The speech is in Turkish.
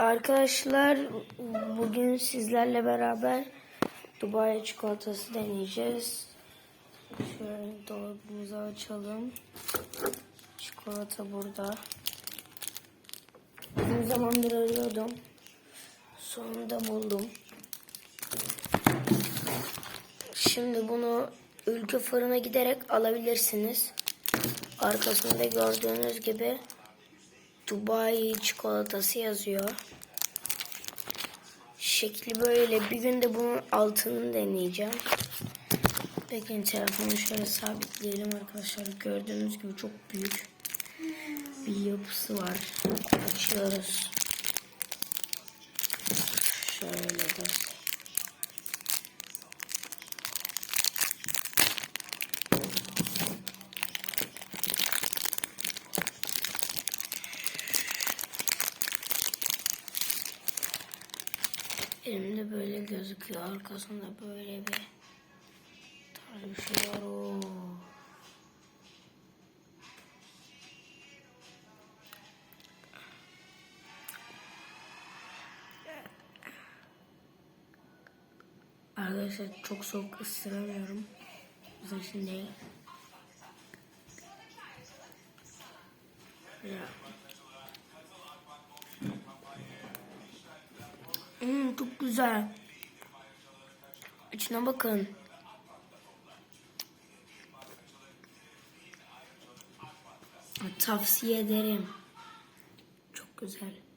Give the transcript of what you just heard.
Arkadaşlar bugün sizlerle beraber Dubai çikolatası deneyeceğiz. Şöyle dolabımızı açalım. Çikolata burada. Uzun zamandır arıyordum. Sonunda buldum. Şimdi bunu ülke fırına giderek alabilirsiniz. Arkasında gördüğünüz gibi Dubai çikolatası yazıyor. Şekli böyle. Bir gün de bunun altını deneyeceğim. Peki telefonu şöyle sabitleyelim arkadaşlar. Gördüğünüz gibi çok büyük bir yapısı var. Açıyoruz. Şöyle de. Elimde böyle gözüküyor. Arkasında böyle bir tarz bir şey var. Oo. Arkadaşlar çok soğuk ısıramıyorum. O yüzden şimdi ya. Hmm, çok güzel. İçine bakın. Tavsiye ederim. Çok güzel.